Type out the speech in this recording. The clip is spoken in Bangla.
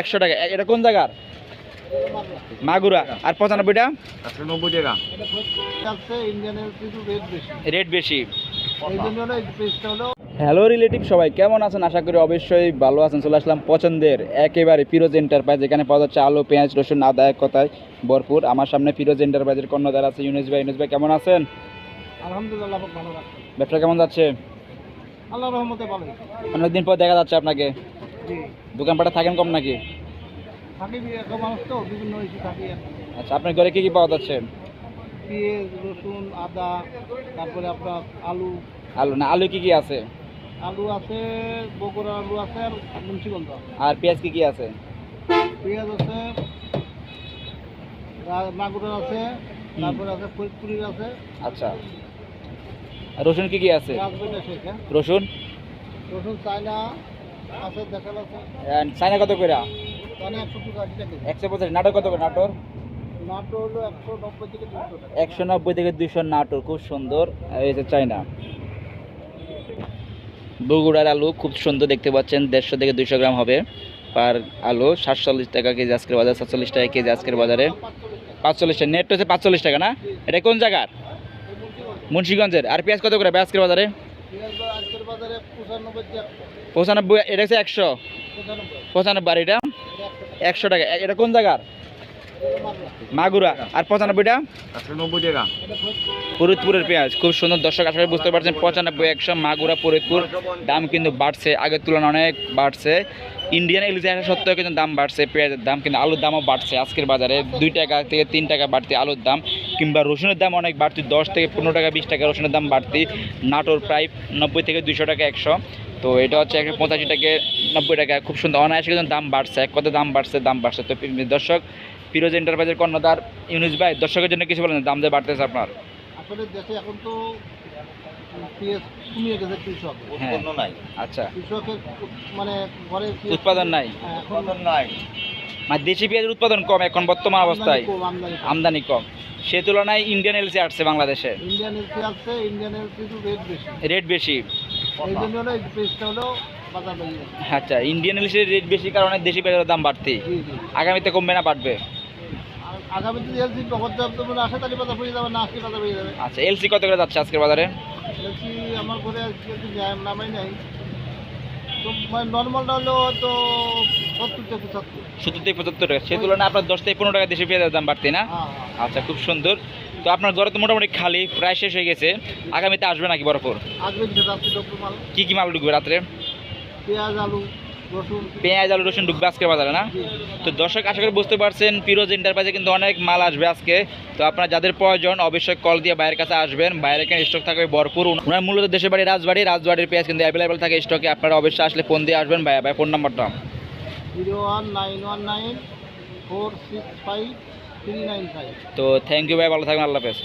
একশো টাকা। এটা কোন জায়গার? মাগুরা। আর পঁচানব্বইটা? নব্বই টাকা। রেট বেশি। হ্যালো রিলেটিভ সবাই কেমন আছেন? আশা করি অবশ্যই ভালো আছেন। চলে আসলাম পছন্দের একেবারে ফিরোজ এন্টারপ্রাইজ এখানে পাওয়া যাচ্ছে আলু পেঁয়াজ রসুন আদা এক কথায় ভরপুর। আমার সামনে ফিরোজ এন্টারপ্রাইজের কর্ণধার আছে ইউনুস ভাই। ইউনুস ভাই কেমন আছেন? আলহামদুলিল্লাহ ভালো ব্যবসা কেমন যাচ্ছে? আল্লাহ রহমতে ভালো অনেকদিন পর দেখা যাচ্ছে আপনাকে। দোকানপাটে থাকেন কম নাকি? থাকি মানুষ তো বিভিন্ন থাকি আচ্ছা আপনার ঘরে কি কি পাওয়া যাচ্ছে? পেঁয়াজ রসুন আদা তারপরে আপনার আলু। আলু না আলু কি কি আছে? আলু আছে বগুড়া আলু আছে আর মুন্সিগঞ্জ আছে। আর পেঁয়াজ কি কি আছে? পেঁয়াজ আছে রা- আছে তারপরে আছে ফরিদপুরের আছে। আচ্ছা। রসুন কি কি আছে। রসুন? রসুন চায়না চাইনা কত করে চায়না একশো পঁচাশি নাটোর কত করে নাটোর? একশো নব্বই থেকে দুশো নাটোর খুব সুন্দর। আর এই যে চাইনা বগুড়ার আলু খুব সুন্দর দেখতে পাচ্ছেন দেড়শো থেকে দুইশো গ্রাম হবে পার আলু সাতচল্লিশ টাকা কেজি আজকের বাজারে সাতচল্লিশ টাকা কেজি আজকের বাজারে। পাঁচচল্লিশ টাকা নেট হচ্ছে পাঁচচল্লিশ টাকা না? এটা কোন জায়গার? মুন্সিগঞ্জের। আর পেঁয়াজ কত করে আজকের বাজারে? পঁচানব্বই এটা হচ্ছে একশো। পঁচানব্বই। আর এটা? একশো টাকা। এটা কোন জায়গার? মাগুরা। আর পঁচানব্বইটা। ফরিদপুরের পেঁয়াজ। খুব সুন্দর। দর্শক আসলে বুঝতে পারছেন পঁচানব্বই একশো মাগুরা ফরিদপুর। দাম কিন্তু বাড়ছে। আগের তুলনায় অনেক বাড়ছে। ইন্ডিয়ান ইলিশ আসা সত্ত্বেও কিন্তু দাম বাড়ছে। পেঁয়াজের দাম কিন্তু আলুর দামও বাড়ছে। আজকের বাজারে দুই টাকা থেকে তিন টাকা বাড়তি আলুর দাম। কিংবা রসুনের দাম অনেক বাড়তি দশ থেকে পনেরো টাকা বিশ টাকা রসুনের দাম বাড়তি। নাটোর প্রায় নব্বই থেকে দুশো টাকা একশো। তো এটা হচ্ছে একশো পঁচাশি থেকে নব্বই টাকা। খুব সুন্দর অনায়াসে কিন্তু দাম বাড়ছে। এক কথা দাম বাড়ছে দাম বাড়ছে। তো দর্শক ফিরোজ এন্টারপ্রাইজের কর্ণধার ইউনুস ভাই দর্শকের জন্য কিছু বলেন দাম যে বাড়তেছে আপনার? আসলে দেশে এখন তো কমিয়ে গেছে কৃষক। হ্যাঁ। আচ্ছা। কৃষকের মানে ঘরে উৎপাদন নাই। হ্যাঁ, এখন নাই। মানে দেশি পেঁয়াজের উৎপাদন কম এখন বর্তমান অবস্থায়। আমদানি কম, সে তুলনায় ইন্ডিয়ান এলসি আসছে বাংলাদেশে। ইন্ডিয়ান এলসি আছে ইন্ডিয়ান এলসি রেট বেশি। রেট বেশি। এই জন্য হলো। আচ্ছা ইন্ডিয়ান এলসির রেট বেশি কারণে দেশি পেঁয়াজের দাম বাড়তি। আগামীতে কমবে না বাড়বে? আর আগামী এলসি পর্যাপ্ত মানে আসে তাহলে বাজার বেরিয়ে যাবে না বাজার বেরিয়ে যাবে। আচ্ছা এলসি কত করে যাচ্ছে আজকের বাজারে? এলসি আমার ঘরে আজকে নামাই নাই। তো মানে নর্মালটা হলো তো সত্তর থেকে পঁচাত্তর। সত্তর থেকে পঁচাত্তর টাকা। সে তুলনায় আপনার দশ থেকে পনেরো টাকা দেশি পেঁয়াজের দাম বাড়তি না? হ্যাঁ হ্যাঁ। আচ্ছা খুব সুন্দর। তো আপনার ঘরে তো মোটামুটি খালি প্রায় শেষ হয়ে গেছে। আগামীতে আসবে নাকি বরফর? আসবে কি কি মাল ঢুকবে রাত্রে? পেঁয়াজ আলু। পেঁয়াজ আলু রসুন ঢুকবে আজকের বাজারে না? তো দর্শক আশা করি বুঝতে পারছেন পিরোজ এন্টারপ্রাইজে কিন্তু অনেক মাল আসবে আজকে। তো আপনার যাদের প্রয়োজন অবশ্যই কল দিয়ে বাইরের কাছে আসবেন। বাইরে এখানে স্টক থাকবে ভরপুর। ওনার মূলত দেশের বাড়ি রাজবাড়ি। রাজবাড়ির পেঁয়াজ কিন্তু অ্যাভেলেবেল থাকে স্টকে আপনারা অবশ্যই আসলে ফোন দিয়ে আসবেন। ভাই ভাই ফোন নাম্বারটা zero one nine one nine four six five three nine five তো থ্যাংক ইউ ভাই ভালো থাকবেন। আল্লাহ হাফেজ।